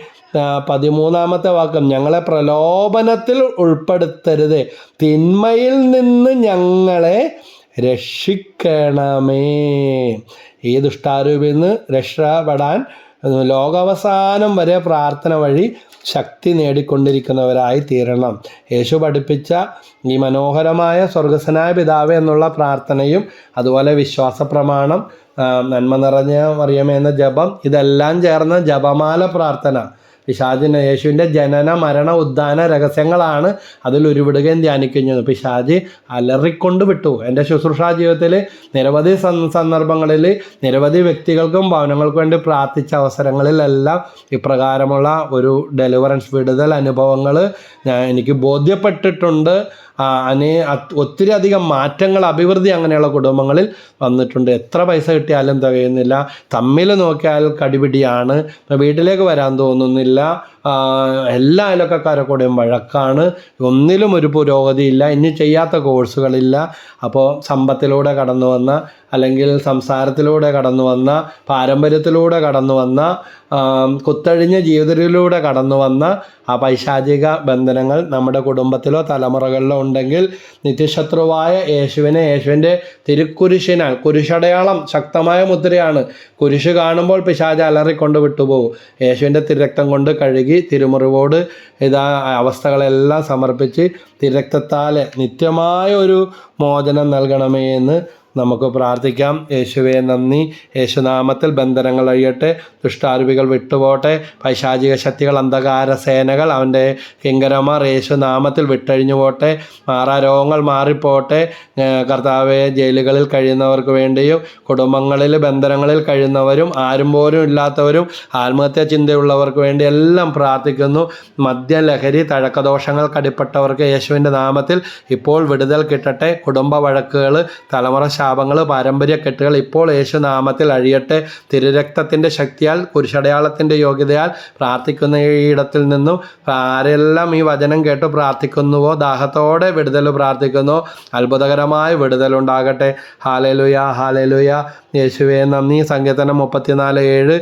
പതിമൂന്നാമത്തെ വാക്യം. ഞങ്ങളെ പ്രലോഭനത്തിൽ ഉൾപ്പെടുത്തരുത്. തിന്മയിൽ നിന്ന് ഞങ്ങളെ രക്ഷിക്കണമേ. ഈ ദുഷ്ടാരൂപിൽ നിന്ന് രക്ഷപ്പെടാൻ ലോകാവസാനം വരെ പ്രാർത്ഥന വഴി ശക്തി നേടിക്കൊണ്ടിരിക്കുന്നവരായി തീരണം യേശു പഠിപ്പിച്ച ഈ മനോഹരമായ സ്വർഗസ്വനായ പിതാവ് എന്നുള്ള പ്രാർത്ഥനയും അതുപോലെ വിശ്വാസ പ്രമാണം നന്മ നിറഞ്ഞ മറിയമേ എന്ന ജപം ഇതെല്ലാം ചേർന്ന ജപമാല പ്രാർത്ഥന. പിശാചിന് യേശുവിന്റെ ജനന മരണ ഉദ്ധാന രഹസ്യങ്ങളാണ് അതിൽ ഉരുവിടുകയും ധ്യാനിക്കുന്നത് പിശാജ് അലറിക്കൊണ്ട് വിട്ടു. എന്റെ ശുശ്രൂഷാ ജീവിതത്തിൽ നിരവധി സന്ദർഭങ്ങളിൽ നിരവധി വ്യക്തികൾക്കും ഭവനങ്ങൾക്കും വേണ്ടി പ്രാർത്ഥിച്ച അവസരങ്ങളിലെല്ലാം ഇപ്രകാരമുള്ള ഒരു ഡെലിവറൻസ് വിടുതൽ അനുഭവങ്ങൾ എനിക്ക് ബോധ്യപ്പെട്ടിട്ടുണ്ട്. അനേ ഒത്തിരി അധികം മാറ്റങ്ങൾ അഭിവൃദ്ധി അങ്ങനെയുള്ള കുടുംബങ്ങളിൽ വന്നിട്ടുണ്ട്. എത്ര പൈസ കിട്ടിയാലും തികയുന്നില്ല. തമ്മിൽ നോക്കിയാൽ കടിപിടിയാണ്. വീട്ടിലേക്ക് വരാൻ തോന്നുന്നില്ല. എല്ലാ അയലക്കാരെ കൂടെയും വഴക്കാണ്. ഒന്നിലും ഒരു പുരോഗതിയില്ല ഇനി ചെയ്യാത്ത കോഴ്സുകളില്ല. അപ്പോൾ സമ്പത്തിലൂടെ കടന്നു വന്ന അല്ലെങ്കിൽ സംസാരത്തിലൂടെ കടന്നു വന്ന പാരമ്പര്യത്തിലൂടെ കടന്നു വന്ന കുത്തഴിഞ്ഞ ജീവിതത്തിലൂടെ കടന്നു വന്ന ആ പൈശാചിക ബന്ധനങ്ങൾ നമ്മുടെ കുടുംബത്തിലോ തലമുറകളിലോ ഉണ്ടെങ്കിൽ നിത്യശത്രുവായ യേശുവിനെ യേശുവിന്റെ തിരുക്കുരിശിനാൽ കുരിശടയാളം ശക്തമായ മുദ്രയാണ്. കുരിശ് കാണുമ്പോൾ പിശാച് അലറിക്കൊണ്ട് വിട്ടുപോകും. യേശുവിന്റെ തിരക്തം കൊണ്ട് കഴുകി തിരുമുറിവോട് ഇതാ അവസ്ഥകളെല്ലാം സമർപ്പിച്ച് തിരക്തത്താൽ നിത്യമായ ഒരു മോചനം നൽകണമേ എന്ന് നമുക്ക് പ്രാർത്ഥിക്കാം. യേശുവെ നന്ദി. യേശുനാമത്തിൽ ബന്ധനങ്ങൾ അഴിയട്ടെ. ദുഷ്ടാരൂപികൾ വിട്ടുപോട്ടെ. പൈശാചിക ശക്തികൾ അന്ധകാര സേനകൾ അവന്റെ കിങ്കരമാർ യേശുനാമത്തിൽ വിട്ടഴിഞ്ഞു പോട്ടെ മാറാ രോഗങ്ങൾ മാറിപ്പോട്ടെ കർത്താവെ ജയിലുകളിൽ കഴിയുന്നവർക്ക് വേണ്ടിയും കുടുംബങ്ങളിൽ ബന്ധനങ്ങളിൽ കഴിയുന്നവരും ആരും പോലും ഇല്ലാത്തവരും ആത്മഹത്യാ ചിന്തയുള്ളവർക്ക് വേണ്ടി എല്ലാം പ്രാർത്ഥിക്കുന്നു. മദ്യലഹരി തഴക്കദോഷങ്ങൾക്ക് കടിപ്പെട്ടവർക്ക് യേശുവിന്റെ നാമത്തിൽ ഇപ്പോൾ വിടുതൽ കിട്ടട്ടെ. കുടുംബ വഴക്കുകൾ തലമുറ ശാപങ്ങൾ പാരമ്പര്യ കെട്ടുകൾ ഇപ്പോൾ യേശുനാമത്തിൽ അഴിയട്ടെ. തിരുരക്തത്തിന്റെ ശക്തിയാൽ കുരിശടയാളത്തിന്റെ യോഗ്യതയാൽ പ്രാർത്ഥിക്കുന്ന ഇടത്തിൽ നിന്നും ആരെല്ലാം ഈ വചനം കേട്ട് പ്രാർത്ഥിക്കുന്നുവോ ദാഹത്തോടെ വിടുതൽ പ്രാർത്ഥിക്കുന്നു. അത്ഭുതകരമായ വിടുതലുണ്ടാകട്ടെ ഹാലലുയ ഹാലലുയ. യേശുവേ നന്ദി. സങ്കീർത്തനം മുപ്പത്തിനാല് ഏഴ്.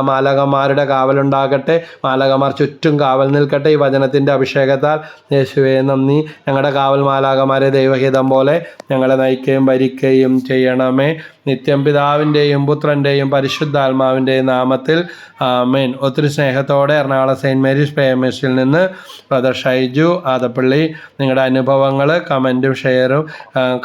മാലകന്മാരുടെ കാവലുണ്ടാകട്ടെ മാലകന്മാർ ചുറ്റും കാവൽ നിൽക്കട്ടെ ഈ വചനത്തിന്റെ അഭിഷേകത്താൽ. യേശുവേ നന്ദി. ഞങ്ങളുടെ കാവൽ മാലാകന്മാരെ ദൈവഹിതം പോലെ ഞങ്ങളെ നയിക്കുകയും ഭരിക്കുകയും ചെയ്യണമേ. നിത്യം പിതാവിന്റെയും പുത്രന്റെയും പരിശുദ്ധാത്മാവിന്റെയും നാമത്തിൽ ആമേൻ. ഒത്തിരി സ്നേഹത്തോടെ എറണാകുളം സെയിന്റ് മേരീസ് പേമേഴ്സിൽ നിന്ന് ബ്രദർ ഷൈജു ആദപ്പള്ളി നിങ്ങളുടെ അനുഭവങ്ങൾ കമന്റും ഷെയറും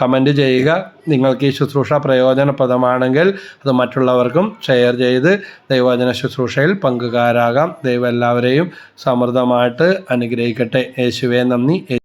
കമന്റ് ചെയ്യുക. നിങ്ങൾക്ക് ഈ ശുശ്രൂഷ പ്രയോജനപ്രദമാണെങ്കിൽ അത് മറ്റുള്ളവർക്കും ഷെയർ ചെയ്ത് ദൈവജന ശുശ്രൂഷയിൽ പങ്കുകാരാകാം. ദൈവം എല്ലാവരെയും സമൃദ്ധമായിട്ട് അനുഗ്രഹിക്കട്ടെ. യേശുവേ നന്ദി.